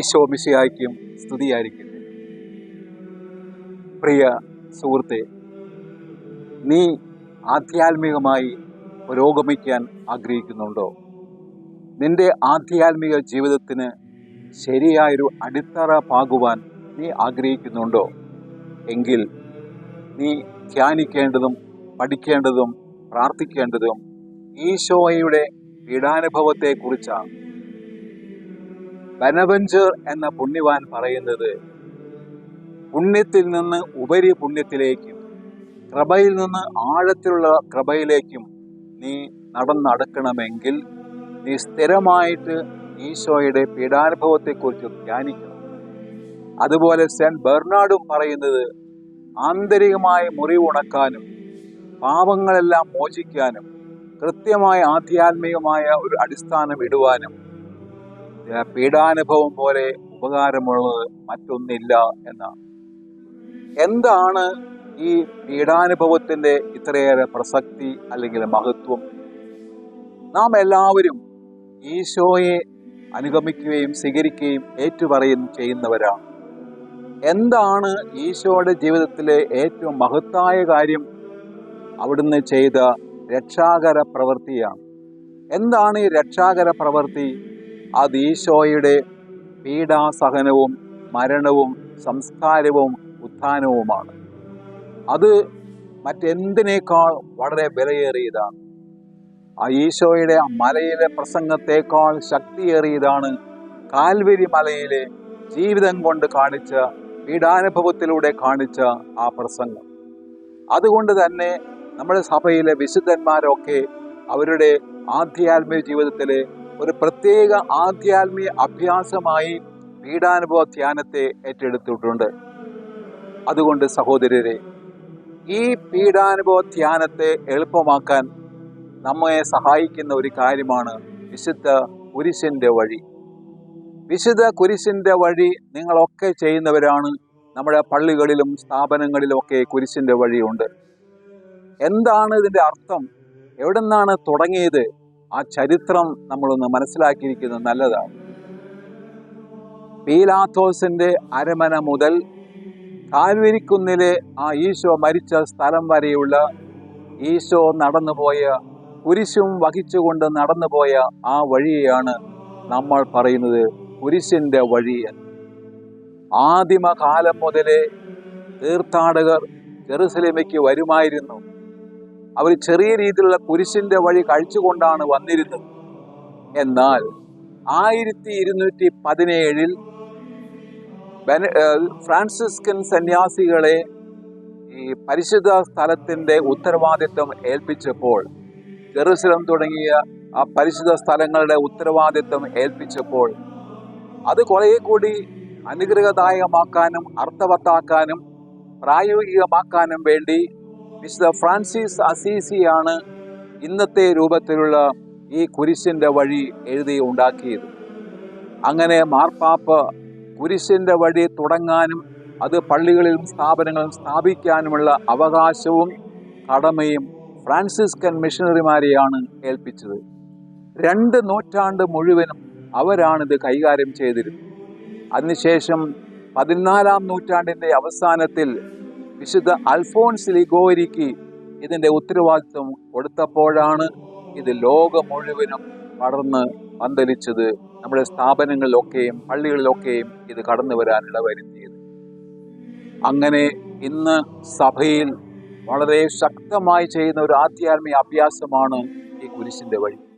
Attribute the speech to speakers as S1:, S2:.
S1: ഈശോ മിശിയായിക്കും സ്തുതിയായിരിക്കട്ടെ. പ്രിയ സുഹൃത്തെ നീ ആധ്യാത്മികമായി പുരോഗമിക്കാൻ ആഗ്രഹിക്കുന്നുണ്ടോ? നിന്റെ ആധ്യാത്മിക ജീവിതത്തിന് ശരിയായൊരു അടിത്തറ പാകുവാൻ നീ ആഗ്രഹിക്കുന്നുണ്ടോ? എങ്കിൽ നീ ധ്യാനിക്കേണ്ടതും പഠിക്കേണ്ടതും പ്രാർത്ഥിക്കേണ്ടതും ഈശോയുടെ പീഡാനുഭവത്തെക്കുറിച്ചാണ്. ബനവഞ്ചർ എന്ന പുണ്യവാൻ പറയുന്നത് പുണ്യത്തിൽ നിന്ന് ഉപരി പുണ്യത്തിലേക്കും കൃപയിൽ നിന്ന് ആഴത്തിലുള്ള കൃപയിലേക്കും നീ നടന്നടക്കണമെങ്കിൽ നീ സ്ഥിരമായിട്ട് ഈശോയുടെ പീഡാനുഭവത്തെക്കുറിച്ച് ധ്യാനിക്കണം. അതുപോലെ സെന്റ് ബെർണാഡും പറയുന്നത് ആന്തരികമായ മുറിവുണക്കാനും പാപങ്ങളെല്ലാം മോചിക്കാനും കൃത്യമായ ആധ്യാത്മികമായ ഒരു അടിസ്ഥാനം ഇടുവാനും പീഡാനുഭവം പോലെ ഉപകാരമുള്ളത് മറ്റൊന്നില്ല എന്നാണ് എന്താണ് ഈ പീഡാനുഭവത്തിന്റെ ഇത്രയേറെ പ്രസക്തി അല്ലെങ്കിൽ മഹത്വം? നാം എല്ലാവരും ഈശോയെ അനുഗമിക്കുകയും സ്വീകരിക്കുകയും ഏറ്റുപറയുകയും ചെയ്യുന്നവരാണ്. എന്താണ് ഈശോയുടെ ജീവിതത്തിലെ ഏറ്റവും മഹത്തായ കാര്യം? അവിടുന്ന് ചെയ്ത രക്ഷാകര പ്രവൃത്തിയാണ് എന്താണ് ഈ രക്ഷാകര പ്രവൃത്തി അത് ഈശോയുടെ പീഡാസഹനവും മരണവും സംസ്കാരവും ഉത്ഥാനവുമാണ്. അത് മറ്റെന്തിനേക്കാൾ വളരെ വിലയേറിയതാണ്? ആ ഈശോയുടെ മലയിലെ പ്രസംഗത്തെക്കാൾ ശക്തിയേറിയതാണ് കാൽവരി മലയിലെ ജീവിതം കൊണ്ട് കാണിച്ച പീഡാനുഭവത്തിലൂടെ കാണിച്ച ആ പ്രസംഗം. അതുകൊണ്ട് തന്നെ നമ്മുടെ സഭയിലെ വിശുദ്ധന്മാരൊക്കെ അവരുടെ ആധ്യാത്മിക ജീവിതത്തിലെ ഒരു പ്രത്യേക ആധ്യാത്മിക അഭ്യാസമായി പീഡാനുഭവ ധ്യാനത്തെ ഏറ്റെടുത്തിട്ടുണ്ട്. അതുകൊണ്ട് സഹോദരരെ ഈ പീഡാനുഭവ ധ്യാനത്തെ എളുപ്പമാക്കാൻ നമ്മെ സഹായിക്കുന്ന ഒരു കാര്യമാണ് വിശുദ്ധ കുരിശിന്റെ വഴി. വിശുദ്ധ കുരിശിന്റെ വഴി നിങ്ങളൊക്കെ ചെയ്യുന്നവരാണ് നമ്മുടെ പള്ളികളിലും സ്ഥാപനങ്ങളിലും ഒക്കെ കുരിശിന്റെ വഴിയുണ്ട്. എന്താണ് ഇതിന്റെ അർത്ഥം? എവിടെ നിന്നാണ് തുടങ്ങിയത്? ആ ചരിത്രം നമ്മളൊന്ന് മനസ്സിലാക്കിയിരിക്കുന്നത് നല്ലതാണ്. പീലാത്തോസിന്റെ അരമന മുതൽ കാൽവരിക്കുന്നിലെ ആ ഈശോ മരിച്ച സ്ഥലം വരെയുള്ള ഈശോ നടന്നുപോയ കുരിശും വഹിച്ചുകൊണ്ട് നടന്നുപോയ ആ വഴിയാണ് നമ്മൾ പറയുന്നത് കുരിശിന്റെ വഴി എന്ന്. ആദിമകാലം മുതലേ തീർത്ഥാടകർ ജെറുസലേമയ്ക്ക് വരുമായിരുന്നു. അവർ ചെറിയ രീതിയിലുള്ള കുരിശിന്റെ വഴി കഴിച്ചുകൊണ്ടാണ് വന്നിരുന്നത്. എന്നാൽ ആയിരത്തി ഇരുന്നൂറ്റി പതിനേഴിൽ ഫ്രാൻസിസ്കൻ സന്യാസികളെ ഈ പരിശുദ്ധ സ്ഥലത്തിന്റെ ഉത്തരവാദിത്വം ഏൽപ്പിച്ചപ്പോൾ ജെറുസലം തുടങ്ങിയ ആ പരിശുദ്ധ സ്ഥലങ്ങളുടെ ഉത്തരവാദിത്വം ഏൽപ്പിച്ചപ്പോൾ അത് കുറേ കൂടി അനുഗ്രഹദായകമാക്കാനും അർത്ഥവത്താക്കാനും പ്രായോഗികമാക്കാനും വേണ്ടി വിശുദ്ധ ഫ്രാൻസിസ് അസീസിയാണ് ഇന്നത്തെ രൂപത്തിലുള്ള ഈ കുരിശിന്റെ വഴി എഴുതി ഉണ്ടാക്കിയത്. അങ്ങനെ മാർപ്പാപ്പ കുരിശിന്റെ വഴി തുടങ്ങാനും അത് പള്ളികളിലും സ്ഥാപനങ്ങളും സ്ഥാപിക്കാനുമുള്ള അവകാശവും കടമയും ഫ്രാൻസിസ്കൻ മിഷണറിമാരെയാണ് ഏൽപ്പിച്ചത്. രണ്ട് നൂറ്റാണ്ട് മുഴുവനും അവരാണിത് കൈകാര്യം ചെയ്തിരുന്നത്. അതിനുശേഷം പതിനാലാം നൂറ്റാണ്ടിന്റെ അവസാനത്തിൽ വിശുദ്ധ അൽഫോൺസ് ലിഗോരിക്ക് ഇതിന്റെ ഉത്തരവാദിത്വം കൊടുത്തപ്പോഴാണ് ഇത് ലോകം മുഴുവനും പടർന്ന് പന്തലിച്ചത്. നമ്മുടെ സ്ഥാപനങ്ങളിലൊക്കെയും പള്ളികളിലൊക്കെയും ഇത് കടന്നു വരാൻ ഇടവരുത്തിയത്. അങ്ങനെ ഇന്ന് സഭയിൽ വളരെ ശക്തമായി ചെയ്യുന്ന ഒരു ആധ്യാത്മിക അഭ്യാസമാണ് ഈ കുരിശിന്റെ വഴി.